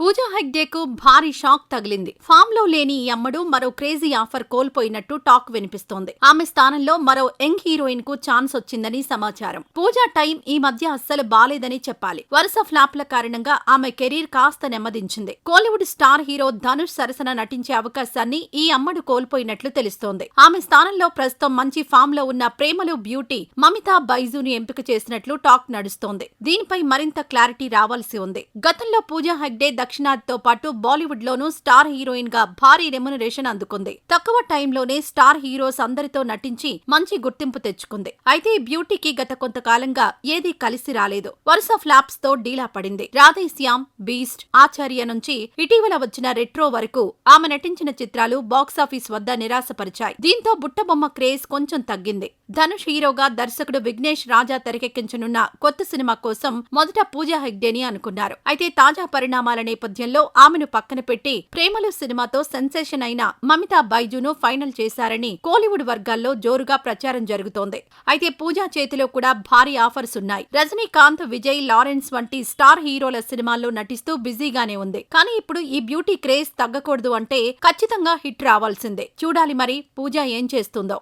పూజా హెగ్డేకు భారీ షాక్ తగిలింది. ఫామ్లో లేని ఈ అమ్మడు మరో క్రేజీ ఆఫర్ కోల్పోయినట్టు టాక్ వినిపిస్తోంది. ఆమె స్థానంలో మరో యంగ్ హీరోయిన్కు ఛాన్స్ వచ్చిందని సమాచారం. పూజా టైం ఈ మధ్య అస్సలు బాలేదని చెప్పాలి. వరుస ఫ్లాప్ల కారణంగా ఆమె కెరీర్ కాస్త నెమ్మదించింది. కోలీవుడ్ స్టార్ హీరో ధనుష్ సరసన నటించే అవకాశాన్ని ఈ అమ్మడు కోల్పోయినట్లు తెలుస్తోంది. ఆమె స్థానంలో ప్రస్తుతం మంచి ఫామ్లో ఉన్న ప్రేమలు బ్యూటీ మమితా బైజుని ఎంపిక చేసినట్లు టాక్ నడుస్తోంది. దీనిపై మరింత క్లారిటీ రావాల్సి ఉంది. గతంలో పూజా హెగ్డే దక్షిణాదితో పాటు బాలీవుడ్ లోనూ స్టార్ హీరోయిన్గా భారీ రెమ్యునరేషన్ అందుకుంది. తక్కువ టైంలోనే స్టార్ హీరోస్ అందరితో నటించి మంచి గుర్తింపు తెచ్చుకుంది. అయితే ఈ బ్యూటీకి గత కొంతకాలంగా ఏదీ కలిసి రాలేదు. వరుస ఫ్లాప్స్తో డీలా పడింది. రాధేశ్యామ్ బీస్ట్ ఆచార్య నుంచి ఇటీవల వచ్చిన రెట్రో వరకు ఆమె నటించిన చిత్రాలు బాక్సాఫీస్ వద్ద నిరాశపరిచాయి. దీంతో బుట్టబొమ్మ క్రేజ్ కొంచెం తగ్గింది. ధనుష్ హీరోగా దర్శకుడు విఘ్నేష్ రాజా తెరకెక్కించనున్న కొత్త సినిమా కోసం మొదట పూజా హెగ్డేని అనుకున్నారు. అయితే తాజా పరిణామాల నేపథ్యంలో ఆమెను పక్కన పెట్టి ప్రేమలు సినిమాతో సెన్సేషన్ అయిన మమితా బైజును ఫైనల్ చేశారని కోలీవుడ్ వర్గాల్లో జోరుగా ప్రచారం జరుగుతోంది. అయితే పూజా చేతిలో కూడా భారీ ఆఫర్స్ ఉన్నాయి. రజనీకాంత్ విజయ్ లారెన్స్ వంటి స్టార్ హీరోల సినిమాల్లో నటిస్తూ బిజీగానే ఉంది. కానీ ఇప్పుడు ఈ బ్యూటీ క్రేజ్ తగ్గకూడదు అంటే ఖచ్చితంగా హిట్ రావాల్సిందే. చూడాలి మరి పూజ ఏం చేస్తుందో.